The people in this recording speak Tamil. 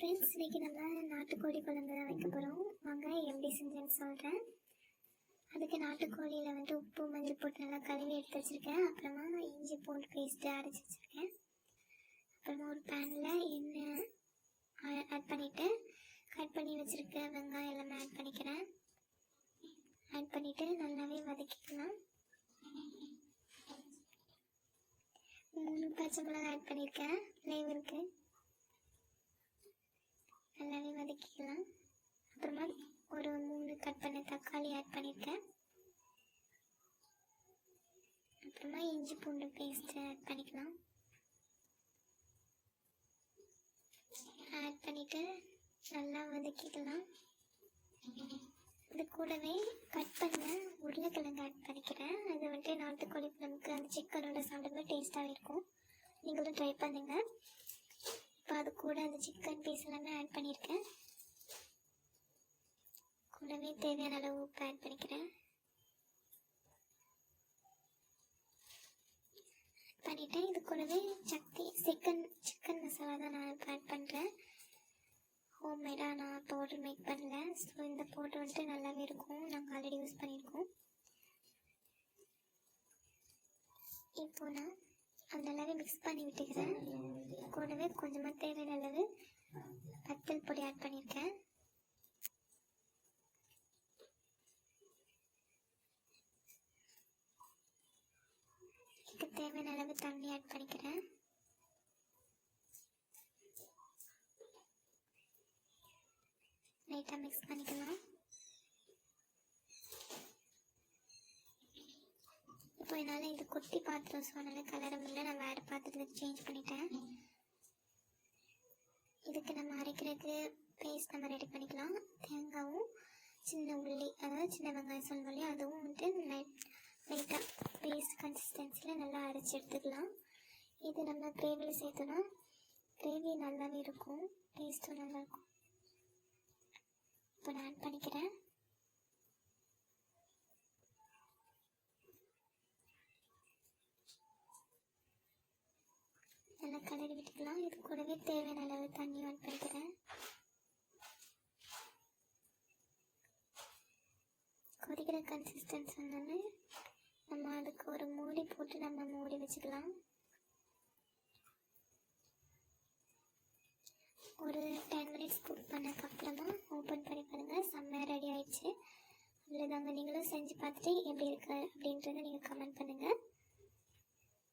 ஃப்ரெண்ட்ஸ் இன்னைக்கு நம்ம நாட்டுக்கோழி குழம்பு தான் வைக்க போகிறோம் வாங்க எப்படி செஞ்சேன்னு சொல்கிறேன் அதுக்கு நாட்டுக்கோழியில் வந்து உப்பு மஞ்சள் போட்டு நல்லா கழுவி எடுத்து வச்சுருக்கேன். அப்புறமா இஞ்சி பூண்டு பேஸ்ட்டு அரைச்சி வச்சுருக்கேன். அப்புறமா ஒரு பேனில் எண்ணெய் ஆட் பண்ணிவிட்டு கட் பண்ணி வச்சுருக்க வெங்காயம் எல்லாமே ஆட் பண்ணிக்கிறேன். ஆட் பண்ணிவிட்டு நல்லாவே வதக்கிக்கலாம். மூணு பச்சை மிளகாய் ஆட் பண்ணியிருக்கேன் ஃப்ளேவருக்கு நல்லாவே வதக்கிக்கலாம். அப்புறமா ஒரு மூணு கட் பண்ண தக்காளி ஆட் பண்ணியிருக்கேன் அப்புறமா இஞ்சி பூண்டு பேஸ்ட்டு ஆட் பண்ணிக்கலாம். ஆட் பண்ணிவிட்டு நல்லா வதக்கிக்கலாம். இது கூடவே கட் பண்ண உருளைக்கிழங்கு ஆட் பண்ணிக்கிறேன். அது வந்துட்டு நாட்டுக்கோழி குழம்புக்கு அந்த சிக்கனோட சாப்பிடும்போது டேஸ்ட்டாகவே இருக்கும். நீங்களும் ட்ரை பண்ணுங்கள் இப்போ அது கூட அந்த சிக்கன் பீஸ் எல்லாமே ஆட் பண்ணியிருக்கேன் கூடவே தேவையான அளவு உப்பு ஆட் பண்ணிக்கிறேன். பண்ணிவிட்டு இது கூடவே சக்தி சிக்கன் சிக்கன் மசாலா தான் நான் இப்போ ஆட் பண்ணுறேன் ஹோம்மேடாக நான் பவுடர் மேக் பண்ணல. ஸோ இந்த பவுடர் வந்துட்டு நல்லாவே இருக்கும். நாங்கள் ஆல்ரெடி யூஸ் பண்ணியிருக்கோம் இப்போ நான் அது நல்லாவே மிக்ஸ் பண்ணி விட்டுக்கிறேன். கொஞ்சமாக தேவையான அளவு வத்தல் பொடி ஆட் பண்ணியிருக்கேன் இதுக்கு தேவையான அளவு தண்ணி ஆட் பண்ணிக்கிறேன். லைட்டாக மிக்ஸ் பண்ணிக்கலாம். இப்போ என்னால் இது குட்டி பாத்திரம் ஸோ அதனால் கலர முடியல நான் வேறு பாத்திரத்துக்கு சேஞ்ச் பண்ணிட்டேன். இதுக்கு நம்ம அரைக்கிறதுக்கு பேஸ்ட் நம்ம ரெடி பண்ணிக்கலாம். தேங்காவும் சின்ன உள்ளி அதாவது சின்ன வெங்காயம் சொல்லுவோம் இல்லையா அதுவும் வந்து லைட்டாக பேஸ்ட் கன்சிஸ்டன்சியில் நல்லா அரைச்சி எடுத்துக்கலாம். இது நம்ம கிரேவியில் சேர்த்தோன்னா கிரேவி நல்லாவே இருக்கும். டேஸ்ட்டும் நல்லாயிருக்கும் இப்போ நான் ஆட் பண்ணிக்கிறேன். நல்லா கலரி விட்டுக்கலாம் இது கூடவே தேவையான அளவு தண்ணி ஆட் பண்ணிக்கிறேன் கொதிக்கிற கன்சிஸ்டன்ஸ் வந்தோடனே நம்ம அதுக்கு ஒரு மூடி போட்டு நம்ம மூடி வச்சுக்கலாம். ஒரு டென் மினிட்ஸ் குக் பண்ணதுக்கப்புறமா ஓப்பன் பண்ணி பாருங்கள் செம்மையாக ரெடி ஆயிடுச்சு. அவ்வளோதாங்க நீங்களும் செஞ்சு பார்த்துட்டு எப்படி இருக்குது அப்படின்றத நீங்கள் கமெண்ட் பண்ணுங்கள்